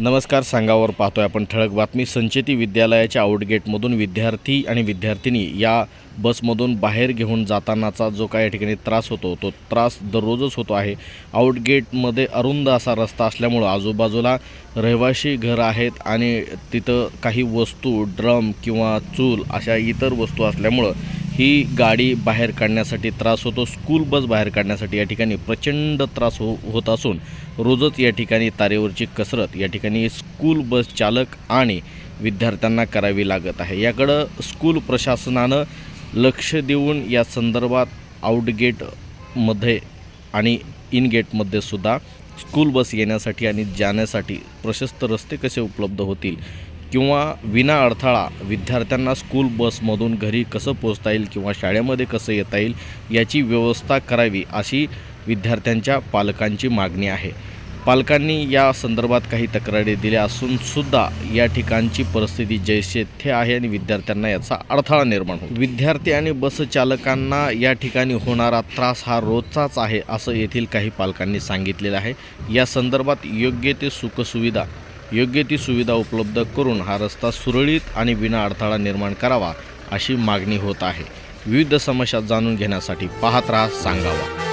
नमस्कार सांगावर पाहतोय आपण ठळक बातमी. संचेती विद्यालयाच्या आउटगेटमधून विद्यार्थी आणि विद्यार्थिनी या बसमधून बाहेर घेऊन जातानाचा जो काय या ठिकाणी त्रास होतो तो त्रास दररोजच होतो आहे. आउटगेटमध्ये अरुंद असा रस्ता असल्यामुळं आजूबाजूला रहिवाशी घरं आहेत आणि तिथं काही वस्तू ड्रम किंवा चूल अशा इतर वस्तू असल्यामुळं ही गाडी बाहेर काढण्यासाठी त्रास होतो. स्कूल बस बाहेर काढण्यासाठी या ठिकाणी प्रचंड त्रास हो होत असून रोजच या ठिकाणी तारेवरची कसरत या ठिकाणी स्कूल बस चालक आणि विद्यार्थ्यांना करावी लागत आहे. याकडं स्कूल प्रशासनानं लक्ष देऊन या संदर्भात आउटगेटमध्ये आणि इनगेटमध्ये सुद्धा स्कूल बस येण्यासाठी आणि जाण्यासाठी प्रशस्त रस्ते कसे उपलब्ध होतील किंवा विना अडथळा विद्यार्थ्यांना स्कूल बसमधून घरी कसं पोचता येईल किंवा शाळेमध्ये कसं येता येईल याची व्यवस्था करावी अशी विद्यार्थ्यांच्या पालकांची मागणी आहे. पालकांनी या संदर्भात काही तक्रारी दिल्या असून सुद्धा या ठिकाणची परिस्थिती जैसे थे आहे आणि विद्यार्थ्यांना याचा अडथळा निर्माण होतो. विद्यार्थी आणि बस चालकांना या ठिकाणी होणारा त्रास हा रोजचाच आहे असं येथील काही पालकांनी सांगितलेलं आहे. या संदर्भात योग्य ते सुखसुविधा योग्य ती सुविधा उपलब्ध करून हा रस्ता सुरळीत आणि विना अडथळा निर्माण करावा अशी मागणी होत आहे. विविध समस्या जाणून घेण्यासाठी पाहत राहा सांगावा.